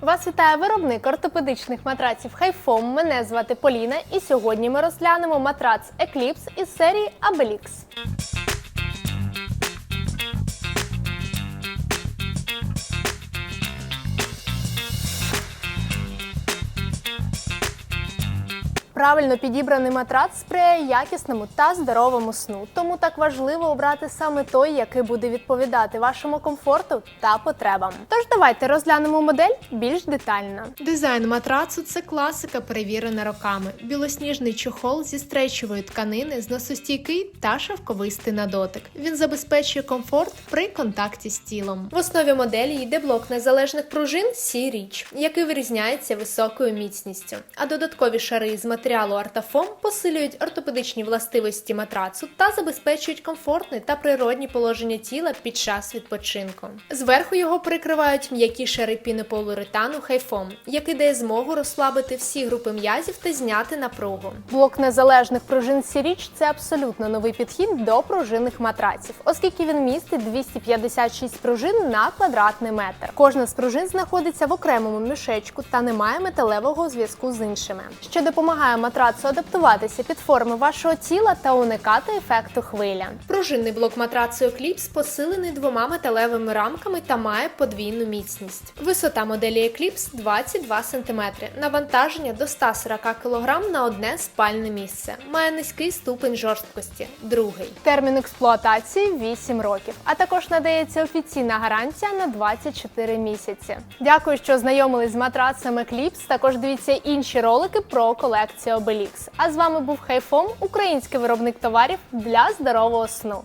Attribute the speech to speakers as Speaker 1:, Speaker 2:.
Speaker 1: Вас вітає виробник ортопедичних матраців Хайфом. Мене звати Поліна, і сьогодні ми розглянемо матрац Екліпс із серії Abelix. Правильно підібраний матрац сприяє якісному та здоровому сну. Тому так важливо обрати саме той, який буде відповідати вашому комфорту та потребам. Тож давайте розглянемо модель більш детально. Дизайн матрацу це класика, перевірена роками. Білосніжний чохол зі стречової тканини, зносостійкий та шовковистий на дотик. Він забезпечує комфорт при контакті з тілом. В основі моделі йде блок незалежних пружин C-Reach, який вирізняється високою міцністю. А додаткові шари з матеріалу артафом посилюють ортопедичні властивості матрацу та забезпечують комфортне та природні положення тіла під час відпочинку. Зверху його прикривають м'які шари пінополуретану хайфом, який дає змогу розслабити всі групи м'язів та зняти напругу. Блок незалежних пружин C-Reach – це абсолютно новий підхід до пружинних матраців, оскільки він містить 256 пружин на квадратний метр. Кожна з пружин знаходиться в окремому мішечку та не має металевого зв'язку з іншими, що допомагає матрацу адаптуватися під форми вашого тіла та уникати ефекту хвиля. Пружинний блок матрацу Eclipse посилений двома металевими рамками та має подвійну міцність. Висота моделі Eclipse 22 см, навантаження до 140 кг на одне спальне місце. Має низький ступень жорсткості, другий. Термін експлуатації 8 років, а також надається офіційна гарантія на 24 місяці. Дякую, що знайомились з матрацем Eclipse. Також дивіться інші ролики про колекцію Obelix. А з вами був Хайфом, український виробник товарів для здорового сну.